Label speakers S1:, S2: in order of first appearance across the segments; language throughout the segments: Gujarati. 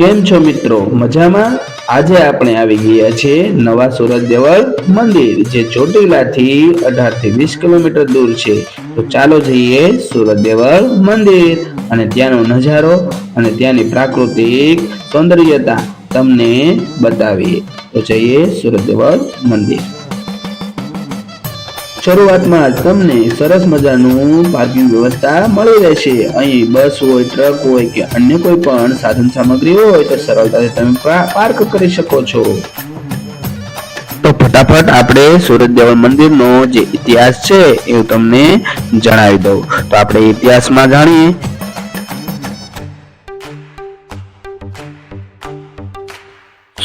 S1: કેમ છો મિત્રો? મજામાં? આજે આપણે આવી ગયા છે નવા સુરત દેવળ મંદિર, જે ચોટીલાથી અઢારથી વીસ કિલોમીટર દૂર છે. તો ચાલો જઈએ સુરત દેવળ મંદિર અને ત્યાંનો નજારો અને ત્યાંની પ્રાકૃતિક સૌંદર્યતા તમને બતાવીએ. તો જઈએ સુરત દેવળ મંદિર. શરૂઆતમાં તમને સરસ મજાનું પાર્કિંગ વ્યવસ્થા મળી રહેશે. અહીં બસ હોય, ટ્રક હોય કે અન્ય કોઈ પણ સાધન સામગ્રી હોય તો સરળતાથી તમે પાર્ક કરી શકો છો. તો ફટાફટ આપણે સુરત દેવળ મંદિરનો જે ઇતિહાસ છે એ તમને જણાવી દઉં. તો આપણે ઇતિહાસમાં જાણીએ.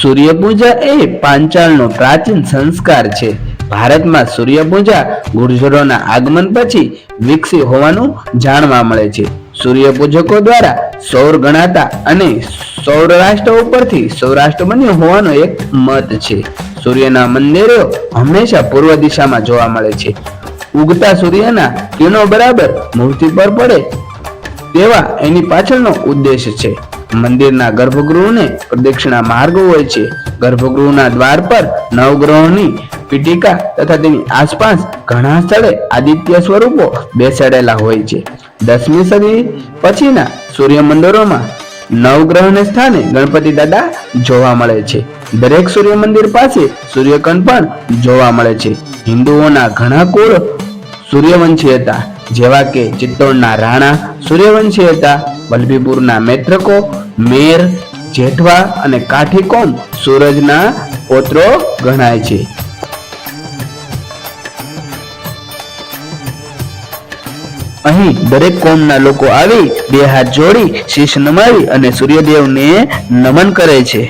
S1: સૂર્ય પૂજા એ પાંચાળનો પ્રાચીન સંસ્કાર છે. ભારતમાં સૂર્યપૂજા, ગુર્જરોના આગમન પછી વિકસી હોવાનું જાણવા મળે છે. સૂર્યપૂજકો દ્વારા સૌર ગણાતા અને સૌરાષ્ટ્ર ઉપરથી સૌરાષ્ટ્ર બન્યું હોવાનો એક મત છે. સૂર્યના મંદિરો હંમેશા પૂર્વ દિશામાં જોવા મળે છે. ઉગતા સૂર્યના કિરણો બરાબર મૂર્તિ પર પડે તેવા એની પાછળનો ઉદ્દેશ છે. મંદિરના ગર્ભગૃહને પ્રદક્ષિણા માર્ગ હોય છે. ગર્ભગૃહના દ્વાર પર નવગ્રહોની પીટિકા તથા તેની આસપાસ ઘણા સ્થળે આદિત્ય સ્વરૂપો બેસાડેલા હોય છે. દસમી સદી પછીના સૂર્ય મંદિરોમાં નવગ્રહને સ્થાને ગણપતિ દાદા જોવા મળે છે. દરેક સૂર્ય મંદિર પાસે સૂર્યકંડ પણ જોવા મળે છે. હિન્દુઓના ઘણા કુળ સૂર્યવંશી હતા. જેવા કે ચિત્તોડના રાણા, સૂર્યવંશી હતા વલભીપુરના મેત્રકો, મેર, જેઠવા અને કાઠી કોમ પોત્રો ગણાય છે. અહીં દરેક કોમના લોકો આવી બે હાથ જોડી શીશ નમાવી અને સૂર્યદેવને નમન કરે છે.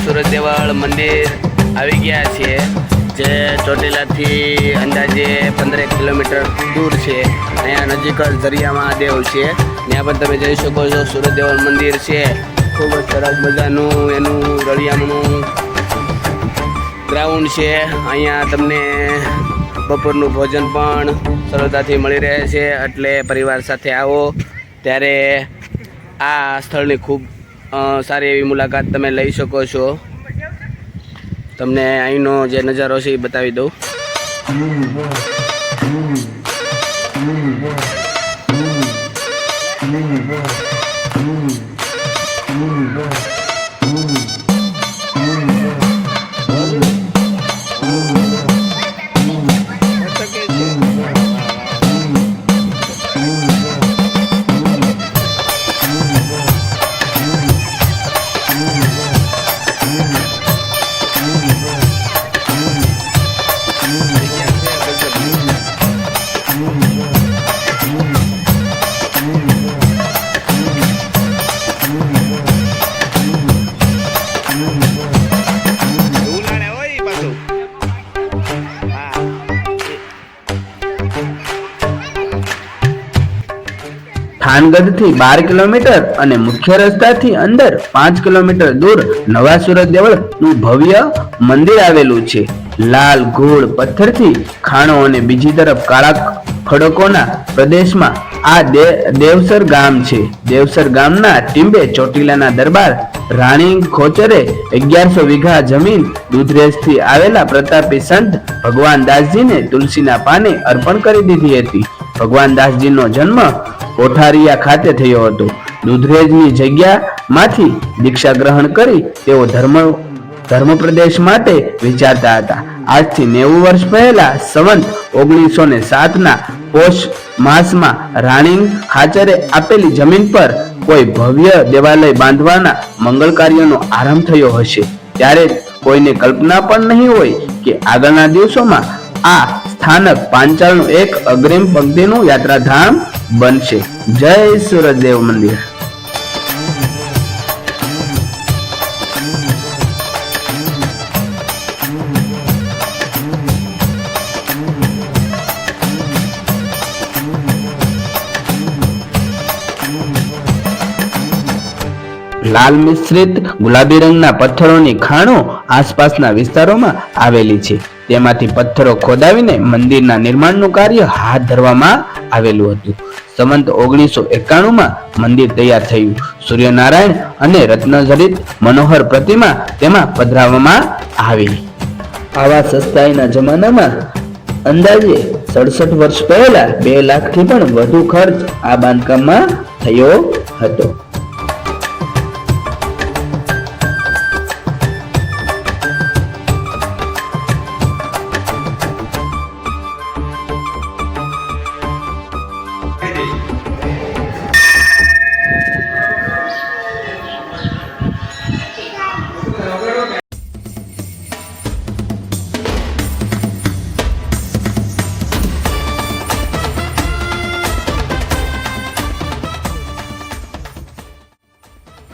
S2: અત્યારે અમે સુરત દેવળ મંદિર આવી ગયા છીએ, જે ચોટીલાથી અંદાજે પંદરેક કિલોમીટર દૂર છે. અહીંયા નજીક જ દરિયા મહાદેવ છે. ત્યાં પણ તમે જઈ શકો છો સુરત દેવળ મંદિર છે. ખૂબ જ સરસ મજાનું એનું રળિયામણું ગ્રાઉન્ડ છે. અહીંયા તમને બપોરનું ભોજન પણ સરળતાથી મળી રહે છે. એટલે પરિવાર સાથે આવો. ત્યારે આ સ્થળની ખૂબ સારી એવી મુલાકાત તમે લઈ શકો છો. તમને અહીંનો જે નજારો છે એ બતાવી દઉં.
S1: થાનગઢથી બાર કિલોમીટર અને મુખ્ય રસ્તાથી અંદર પાંચ કિલોમીટર દૂર નવા સુરત દેવળનું ભવ્ય મંદિર આવેલું છે. લાલ ગોળ પથ્થરથી ખાણો અને બીજી તરફ કાળા ખડકોના પ્રદેશમાં આ દેવસર ગામ છે. દેવસર ગામના ટીંબે ચોટીલાના દરબાર રાણી ખોચરે અગિયારસો વીઘા જમીન દૂધરેજથી આવેલા પ્રતાપી સંત ભગવાન દાસજીને તુલસીના પાને અર્પણ કરી દીધી હતી. ભગવાન દાસજીનો જન્મ કોઠારિયા ખાતે થયો હતો. દુધરેજની જગ્યામાંથી દીક્ષા ગ્રહણ કરી તેઓ ધર્મ ધર્મ પ્રદેશ માટે વિચારતા હતા. આજથી નેવું વર્ષ પહેલા સંવંત ઓગણીસો ને સાતના પોષ માસમાં રાણી ખાચરે આપેલી જમીન પર કોઈ ભવ્ય દેવાલય બાંધવાના મંગળ કાર્યનો આરંભ થયો હશે. ત્યારે કોઈને કલ્પના પણ નહીં હોય કે આગળના દિવસોમાં આ સ્થાનક પાંચાળનું એક અગ્રિમ પંક્તિનું યાત્રાધામ બનશે. જય સુરજદેવ મંદિર. લાલ મિશ્રિત ગુલાબી રંગના પથ્થરોની ખાણો આસપાસના વિસ્તારોમાં આવેલી છે. તેમાંથી પથ્થરો ખોદાવીને મંદિરના નિર્માણનું કાર્ય હાથ ધરવામાં આવેલું હતું. સંવંત ઓગણીસો એકાણું માં મંદિર તૈયાર થયું. સૂર્યનારાયણ અને રત્નજરિત મનોહર પ્રતિમા તેમાં પધરાવવામાં આવી. આવા સસ્તાઈના જમાનામાં અંદાજે સડસઠ વર્ષ પહેલા બે લાખથી પણ વધુ ખર્ચ આ બાંધકામમાં થયો હતો.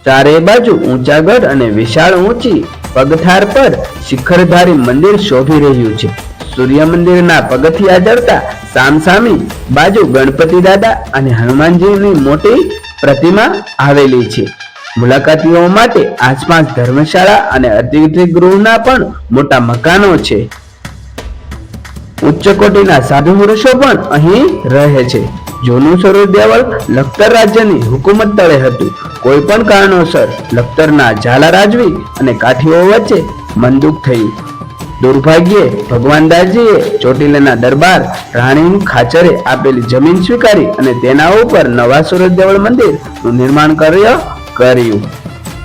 S1: ચારે બાજુ ઊંચા ગઢ અને વિશાળ ઊંચી પગથાર પર શિખરધારી મંદિર શોભી રહ્યું છે. સૂર્ય મંદિરના પગથિયા ચડતા સામસામી બાજુ ગણપતિ દાદા અને હનુમાનજીની મોટી પ્રતિમા આવેલી છે. મુલાકાતીઓ માટે આસપાસ ધર્મશાળા અને અતિથિ ગૃહના પણ મોટા મકાનો છે. ઉચ્ચ કોટીના સાધુ પુરુષો પણ અહીં રહે છે. જૂનું સરોજ દેવળ લખતર રાજ્યની હુકુમત તળે હતું. કોઈ પણ કારણોસર લખતરના ઝાલા રાજવી અને કાઠીઓ વચ્ચે મંદુક થયું. દુર્ભાગ્યે ભગવાન દાસજીએ ચોટીલાના દરબાર રાણી ખાચરે આપેલી જમીન સ્વીકારી અને તેના ઉપર નવા સુરત દેવળ મંદિરનું નિર્માણ કર્ય કર્યું.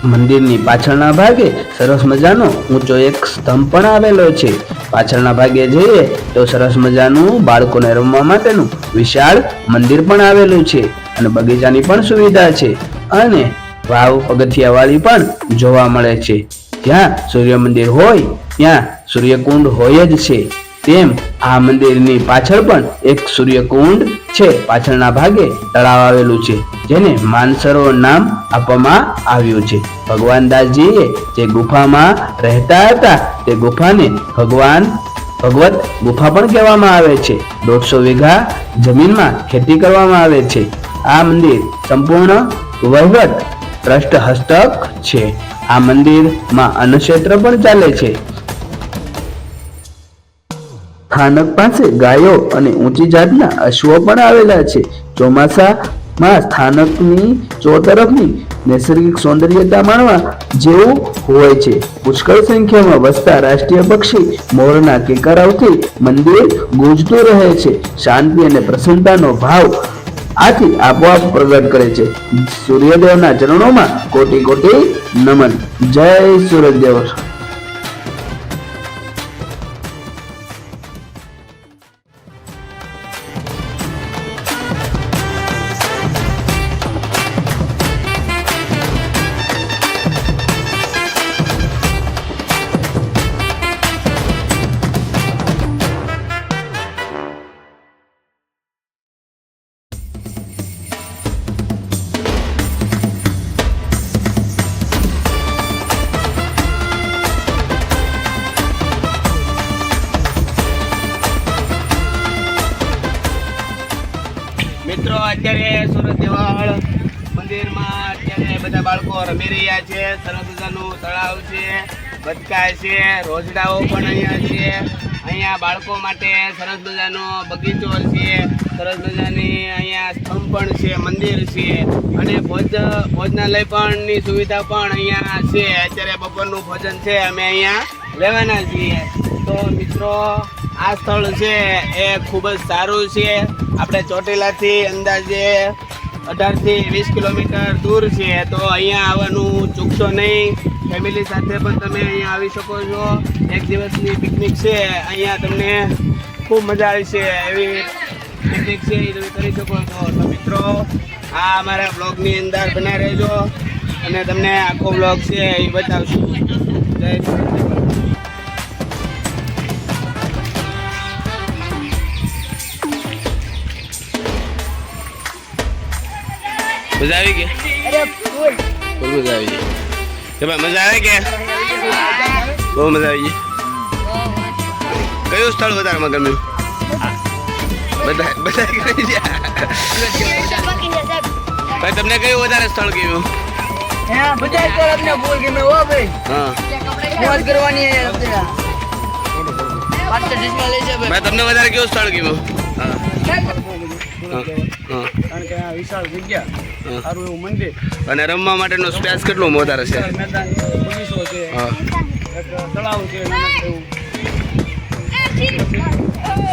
S1: મંદિરની પાછળના ભાગે સરસ મજાનો ઊંચો એક સ્તંભ પણ આવેલો છે. પાછળના ભાગે જઈએ તો સરસ મજાનું બાળકોને રમવા માટેનું વિશાળ મંદિર પણ આવેલું છે અને બગીચાની પણ સુવિધા છે અને વાવ પગથિયાવાળી પણ જોવા મળે છે. જ્યાં સૂર્ય મંદિર હોય, ત્યાં સૂર્યકુંડ હોય જ છે. તેમ આ મંદિરની પાછળ પણ એક સૂર્યકુંડ છે. પાછળના ભાગે તળાવ આવેલું છે, જેને માનસરોવર નામ આપવામાં આવ્યું છે. ભગવાન દાસજીએ જે ગુફામાં રહેતા હતા, તે ગુફાને ભગવાન, ભગવત ગુફા પણ કહેવામાં આવે છે. દોઢસો વીઘા જમીનમાં ખેતી કરવામાં આવે છે. આ મંદિર સંપૂર્ણ વહીવટ, ટ્રસ્ટ હસ્તક છે. આ મંદિરમાં અન્નક્ષેત્ર પણ ચાલે છે. સ્થાનક પાસે ગાયો અને ઊંચી જાતના અશ્વો પણ આવેલા છે. ચોમાસામાં સ્થાનકની ચોતરફની નૈસર્ગિક સૌંદર્યતા માણવા જેવું હોય છે. પુષ્કળ સંખ્યામાં વસતા રાષ્ટ્રીય પક્ષી મોરના કેકરાવથી મંદિર ગુંજતું રહે છે. શાંતિ અને પ્રસન્નતાનો ભાવ આથી આપોઆપ પ્રગટ કરે છે. સૂર્યદેવના ચરણોમાં કોટી કોટી નમન. જય સૂર્યદેવ.
S2: બધા બાળકો રમી રહ્યા છે, સરસ મજાનું તળાવ છે, બચકા છે, રોજડાઓ પણ અહીંયા છે. અહીંયા બાળકો માટે સરસ મજાનો બગીચો છે, સરસ મજાની અહીંયા સ્તંભ પણ છે, મંદિર છે અને ભોજ, ભોજનાલય પણની સુવિધા પણ અહીંયા છે. અત્યારે બપોરનું ભોજન છે, અમે અહીંયા લેવાના છીએ. તો મિત્રો, આ સ્થળ છે, એ ખૂબ જ સારું છે. આપણે ચોટીલાથી અંદાજે અઢારથી વીસ કિલોમીટર દૂર છે, તો અહીંયા આવવાનું ચૂકશો નહીં. ફેમિલી સાથે પણ તમે અહીંયા આવી શકો છો. એક દિવસની પિકનિક છે, અહીંયા તમને ખૂબ મજા આવશે એવી પિકનિક છે, એ તમે કરી શકો છો. તો મિત્રો, આ અમારા બ્લોગની અંદર બના રહેજો અને તમને આખો બ્લોગ છે, એ બતાવશું. જય મજા આવી ગઈ? બહુ મજા આવી ગઈ. મજા આવે કે? બહુ મજા આવી ગઈ. કયું સ્થળ વધારે ગમ્યું બધા બધા ભાઈ તમને કયું વધારે સ્થળ ગયું
S3: હા બધા હો ભાઈ.
S2: હા.
S3: મોજ કરવાની
S2: મેં તમને વધારે કેવું સ્થળ ગયું હા હા. હા
S3: કારણ કે આ વિશાળ જગ્યા સારું એવું મંદિર.
S2: અને રમવા માટેનો સ્પેસ કેટલો વધારે છે?
S3: મેદાન બગીચો છે એક તળાવ છે એવું.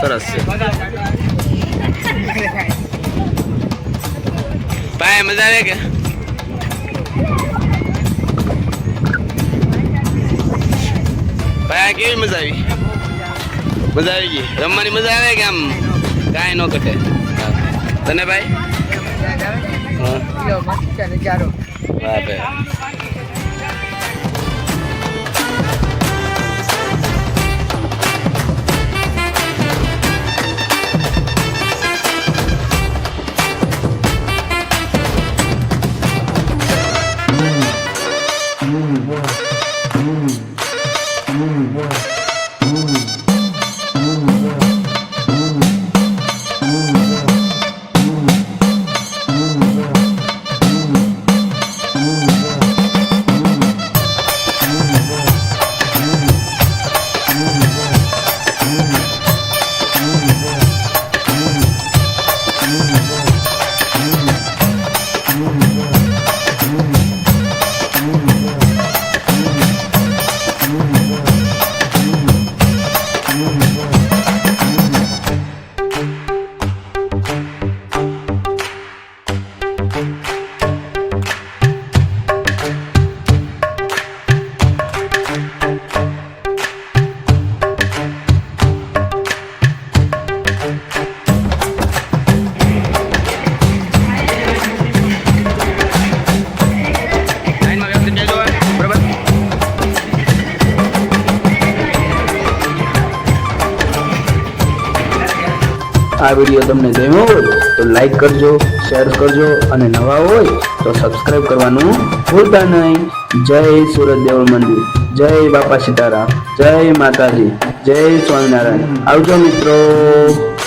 S2: સરસ છે. ભાઈ મજા આવે કે? ભાઈ આ કેવી મજા આવી? મજા આવી ગઈ? રમવાની મજા આવે કે આમ કાંઈ ન ઘટે? તને ભાઈ હા.
S1: આ વીડિયો તમને ગમ્યો હોય તો લાઈક કરજો શેર કરજો અને નવા હોય તો સબસ્ક્રાઇબ કરવાનું ભૂલતા નહીં. જય સુરત દેવ મંદિર. જય બાપા સીતારામ. જય માતાજી. જય સ્વામિનારાયણ. આવજો મિત્રો.